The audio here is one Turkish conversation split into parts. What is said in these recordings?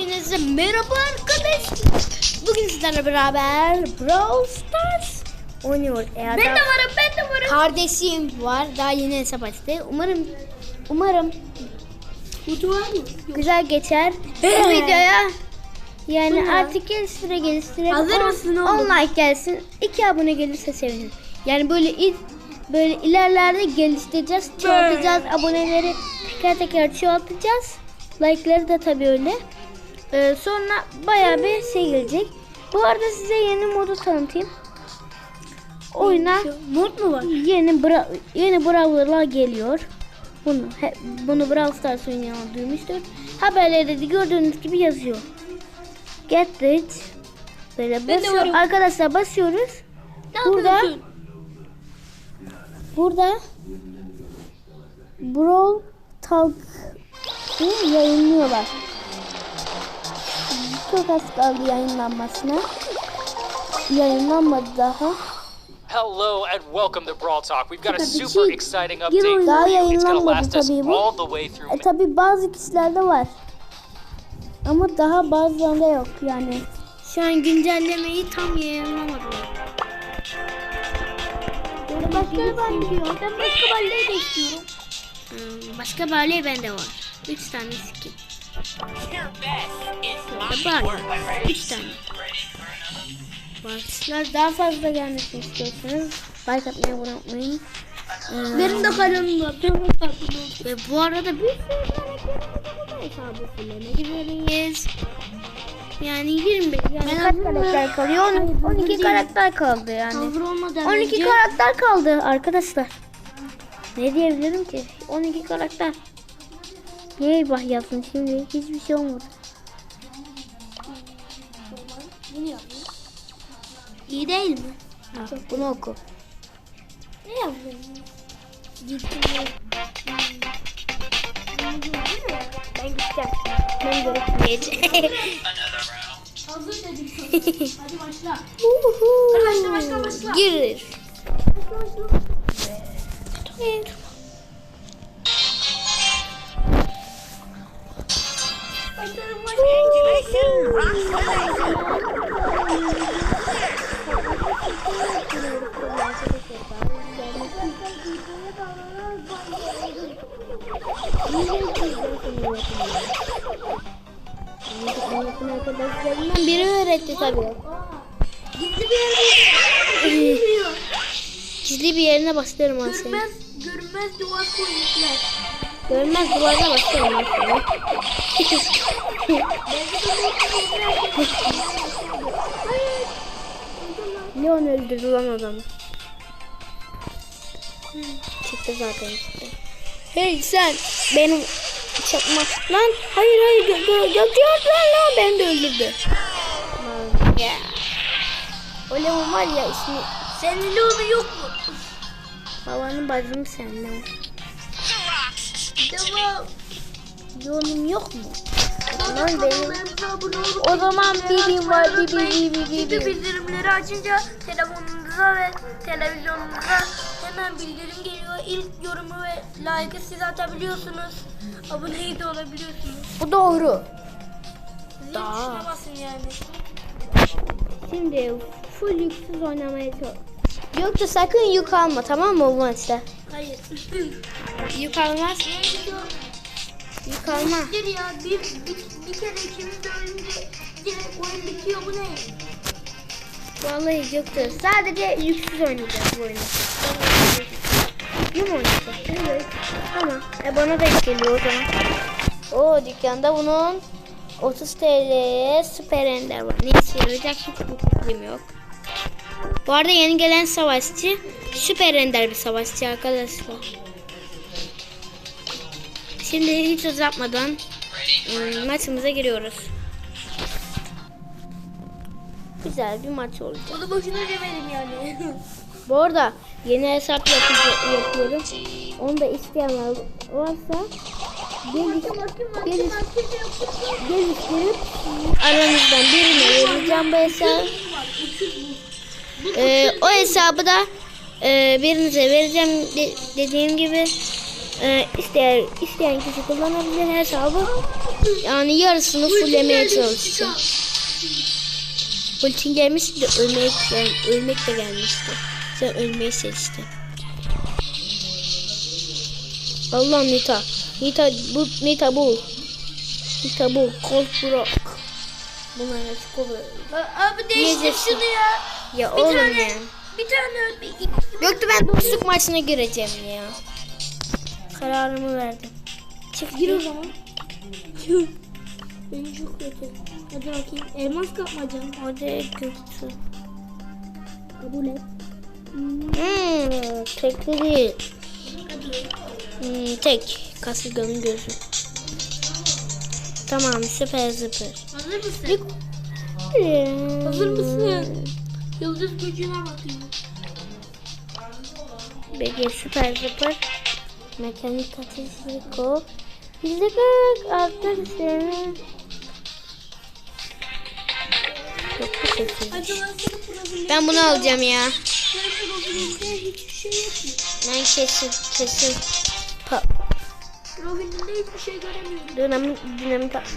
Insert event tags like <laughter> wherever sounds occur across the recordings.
Hepinize merhaba arkadaşlar. Bugün sizlerle beraber Brawl Stars oynuyor. Eğer Ben de varım, ben de varım. Kardeşim var. Daha yeni hesap açtı. Umarım umarım Kutu var mı? güzel geçer. Bu videoya yani artık geliştire geliştire Hazır on- mısın oğlum? 10 like gelsin. 2 abone gelirse sevinirim. Yani böyle il, böyle ilerlerde geliştireceğiz. Çoğaltacağız. Aboneleri teker teker çoğaltacağız. Like'ları da tabii öyle. Ee, sonra bayağı bir şey gelecek. Bu arada size yeni modu tanıtayım. Oyuna Mod mu var? yeni bra yeni brawler'lar geliyor. Bunu he, bunu Brawl Stars oynayan duymuştur. Haberlerde de gördüğünüz gibi yazıyor. Get rich. Böyle basıyor. Arkadaşlar basıyoruz. Ne Burada- yapıyorsun? Burada Brawl Talk'ı yayınlıyorlar. Çok az kaldı yayınlanmasına. Yayınlanmadı daha. Hello and welcome to Brawl Talk. We've got a Tabii super exciting update for Daha you. It's gonna yayınlanmadı last us tabii bu. all the way through. E tabi bazı kişilerde var. Ama daha bazılarında yok yani. Şu an güncellemeyi tam yayınlamadılar. Başka ben diyor. Ben başka de istiyorum. Hmm, başka böyle bende var. 3 tane skin. Var. 3 tane. Başlar daha fazla gelmesini istiyorsanız like atmayı unutmayın. Ee, Benim de kanalım var. Ve bu arada bir sürü tane hesabı fullenebiliriz. Yani 25 yani kaç karakter kalıyor? 12, 12 karakter kaldı yani. Hazır olmadan 12 önce- karakter kaldı arkadaşlar. Ne diyebilirim ki? 12 karakter. Niye bak yazın şimdi? Hiçbir şey olmadı. İyi değil mi? Ha, bunu oku. Ne yaptın? Gittim. Ben gideceğim. Ben görüşmeyeceğim. <laughs> Hazır dedim. Hadi başla. Başla başla, başla. Girir. Arkadaşlarından biri öğretti tabii. Gizli bir yere gidiyor. Gizli bir yerine basıyorum. Görmez, görmez duvar koymuşlar. Görmez duvarına basıyorum ben seni. Leon öldürdü lan adamı. Çıktı zaten çıktı. Hey sen benim çakma lan hayır hayır gö gö gördün lan beni de öldürdü. Lan ya. O Leon var ya ismi Senin Leon'un yok mu? babanın bacım sen Leon. Devam. Leon'um yok mu? Benim Kanallarımıza abone olup O zaman birim var, bir, bir, bir, bir, bir, bildirimleri açınca telefonunuza ve televizyonunuza hemen bildirim geliyor. İlk yorumu ve like'ı siz atabiliyorsunuz. Aboneyi de olabiliyorsunuz. Bu doğru. Zil Daha. tuşuna basın yani. Şimdi full yüksüz oynamaya çalış. Yoksa sakın yük alma tamam mı bu maçta? Hayır. <laughs> Yük almaz. Yük alma. Bir ya bir, bir, kere ikimiz de ölünce direkt oyun bitiyor bu ne? Vallahi yoktur. Sadece yüksüz oynayacağız bu oyunu. Mü oynayacağız? Evet. Tamam. E bana da geliyor o zaman. O dükkanda bunun 30 TL'ye süper ender var. Ne yarayacak hiçbir fikrim yok. Bu arada yeni gelen savaşçı süper ender bir savaşçı arkadaşlar. Şimdi hiç uzatmadan ım, maçımıza giriyoruz. Güzel bir maç olacak. Onu boşuna demedim yani. <laughs> Bu arada yeni hesap yapıyorum. Onu da isteyenler varsa geliş, geliş, geliştirip aranızdan birine vereceğim bu hesabı. Ee, o hesabı da e, birinize vereceğim de- dediğim gibi Ee, isteyen, isteyen kişi kullanabilir hesabı. Yani yarısını fullemeye çalışacağım. Ultin gelmişti de ölmek, yani ölmek de gelmişti. Sen ölmeyi seçtin. Allah Nita. Nita bu Nita bu. Nita bu. Colt Brock. Bunlar açık. Abi değiştir şunu ya. Ya Bir oğlum tane, ya. bir tane, bir, iki, Yoktu ben dostluk maçına gireceğim ya. Kararımı verdim. Çık Gir o zaman. Gir. Benim çok kötü. Hadi bakayım. Elmas kapmacam. Hadi götür. Kabul et. Hmm, tekli değil. Hmm, tek. Kasırganın gözü. Tamam süper zıpır. Hazır mısın? Hazır mısın? Yıldız gücüne bakayım. Peki süper zıpır. Mekanik ateşli kol. Bizde. Çok teşekkür Acaba senin profilinde... Ben bunu alacağım ya. Şey? Ben kesin kesin. Pa Profilinde hiçbir şey göremiyorum. dinamit dinamit at-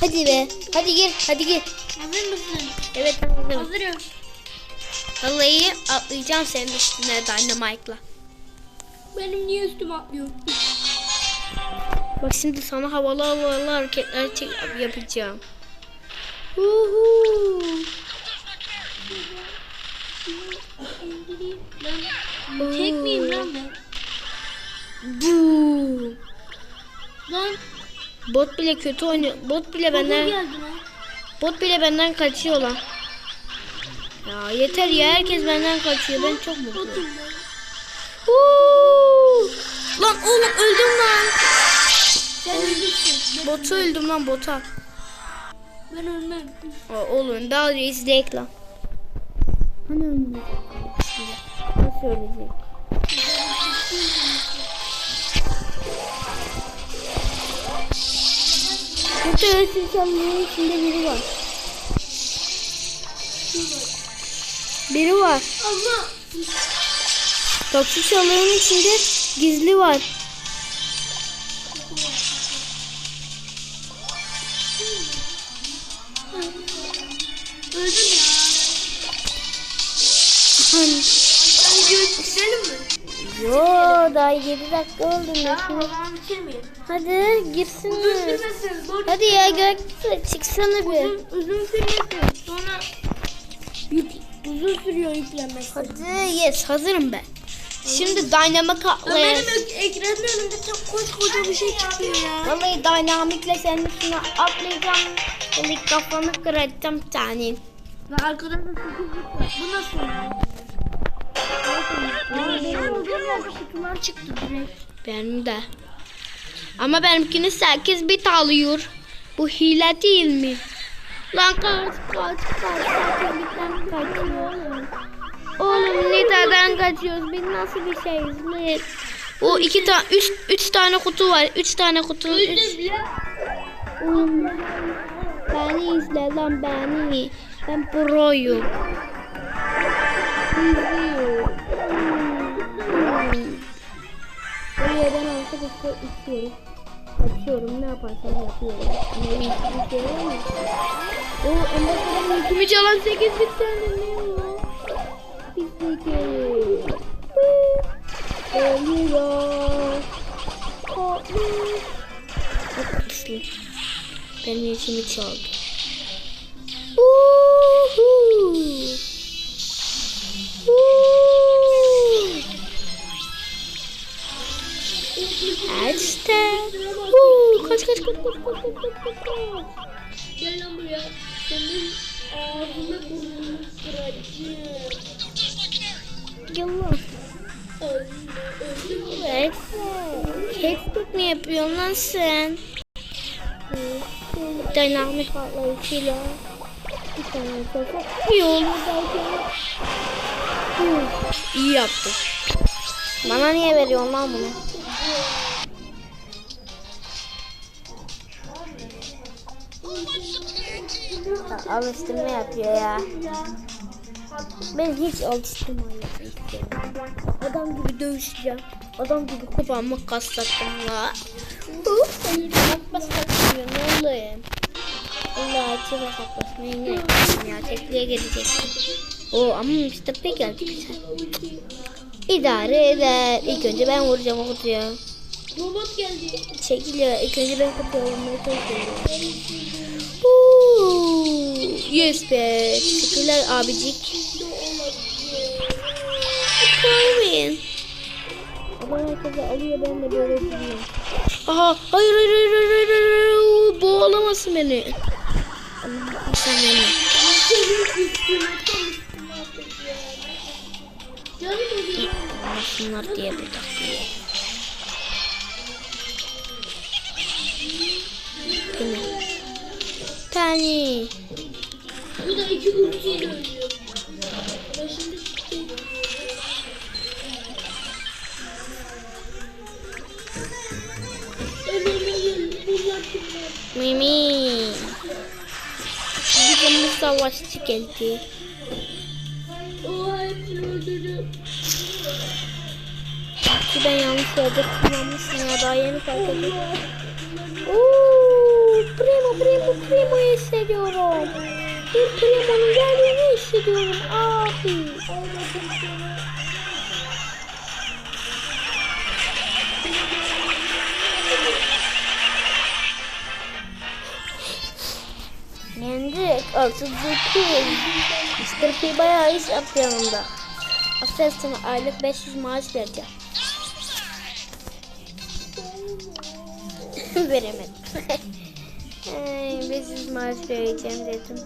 Hadi be. Hadi gir. Hadi gir. Hazır mısın? Evet hazırım. Hazırım. Vallahi atlayacağım senin üstüne Dynamite'la. Benim niye üstüme atlıyor? Bak şimdi sana havalı havalı hareketler çek- yapacağım. Huhu. Ben tek miyim lan ben? Bu. Lan Bot bile kötü oynuyor. Bot bile benden bot bile benden kaçıyor lan. Ya yeter ya herkes benden kaçıyor. Ben çok mutluyum. Huu. Lan oğlum öldüm lan. Sen öldürsün. Botu öldüm lan bota. Ben ölmem. Aa, oğlum daha reis değil lan. Hani ölmeyecek? Nasıl ölecek? Burada ölsün çalının içinde biri var. Biri var. Allah. Toksik çalının içinde gizli var. Öldüm ya. Bitirelim mi? Yo daha 7 dakika oldu. Tamam o şimdi? zaman bitirmeyelim. Hadi girsin. Uzun sürmesin. Doğru. Hadi ya gök çıksana bir. Uzun, uzun sürmesin. Sonra yük, uzun sürüyor yüklenmesi. Hadi yes hazırım ben. Şimdi dynamik atlayalım. Benim ek- ekranın önünde çok koskoca bir şey çıkıyor ya. Vallahi dynamikle senin üstüne atlayacağım. Böyle kafanı kıracağım tane. Ve arkada da. Bu nasıl? Benim olduğum yerde kutular çıktı direkt. Benim de. Ama benimkini 8 bit alıyor. Bu hile değil mi? Lan kaç kaç kaç 8 bitten kaçıyor oğlum. Oğlum Nita'dan kaçıyoruz. Biz nasıl bir şeyiz? Ne? O iki tane, üç, üç tane kutu var. Üç tane kutu. Üç. Oğlum beni izle lan beni. Ben proyum. İzliyor. Hmm. Oraya ben arkadaşlar istiyorum. Açıyorum ne yaparsam yapıyorum. Ama hiçbir şey var mı? O ondan sonra yükümü çalan 8 bir tane ne ya? Bizdeki. Ölüyor. Korkmuş. Bak pislik. Benim yüzümü çaldı. Uhu. Açtı. Uhu. Kaç kaç kaç kaç kaç kaç kaç kaç kaç. Gel lan buraya. Senin ağzını burnunu kıracağım. Lan. Evet. Kestik mi yapıyorsun lan sen? Dinamik patlayıcıyla. Bir tane yapacak. İyi oldu belki. İyi yaptın. Bana niye veriyorsun lan bunu? Alıştırma yapıyor ya. Ben hiç istemiyorum. Adam gibi dövüşeceğim. Adam gibi kafamı kaslattım la. Hayır yapma saçmıyor ne olayım. Allah açı ve saklasmayı ne yapayım ya tekliğe gelecektim. Oo ama. P geldi güzel. İdare eder. İlk önce ben vuracağım o kutuya. Robot geldi. Çekiliyor. İlk önce ben kutuya vurmaya çalışıyorum. Be. Teşekkürler abicik. Koymayın. Adam herkese alıyor ben de böyle duruyorum. Aha hayır hayır hayır hayır hayır hayır. Boğalamasın beni. Allah'ım sen beni. Almasınlar diye bir taktiği. Değil mi? Bu da iki ultiyle ölüyor. Ben şimdi? Mimi. Bizim bir savaşçı geldi. Oha hepsini öldürdüm. Ki ben yanlış yerde kullanmışsın ya daha yeni fark ettim. Ooo, primo primo primo hissediyorum. Bir primonun geldiğini hissediyorum abi. Yendik artık dokuz. Mr. P bayağı iş yaptı yanımda. Aferin sana aylık 500 maaş vereceğim. <laughs> Veremedim. <laughs> Ay, 500 maaş vereceğim dedim.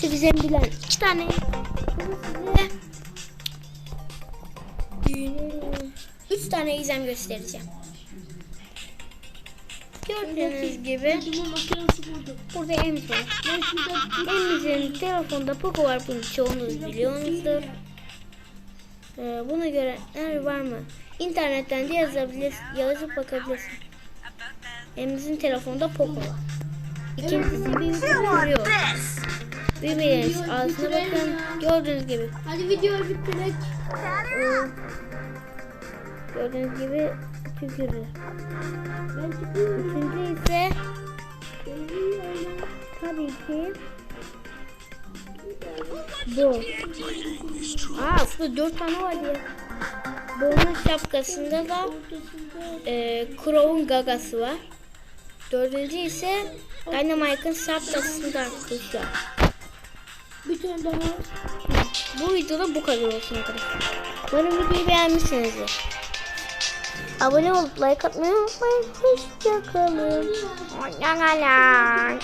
Şu güzel bilen iki tane. Bunu size düğünün üç tane gizem göstereceğim. Gördüğünüz gibi burada Emz var. Emz'in telefonda Poco var bunu çoğunuz biliyorsunuzdur. Ee, buna göre nerede var mı? İnternetten de yazabilir, yazıp bakabilirsin. Emz'in telefonda Poco var. İkincisi bir video yok. Birbiriniz ağzına bakın. Gördüğünüz gibi. Hadi videoyu bitirek. Ee, gördüğünüz gibi tükürür. Üçüncü ise tabii ki bu. Aa aslında dört tane var diye. Bunun şapkasında da e, Crow'un gagası var. Dördüncü ise Dynamite'ın şapkasında kuş var. Bir tane daha. Bu videoda bu kadar olsun arkadaşlar. Umarım videoyu beğenmişsinizdir. Abone olup like atmayı unutmayın. Hoşçakalın. Hoşçakalın.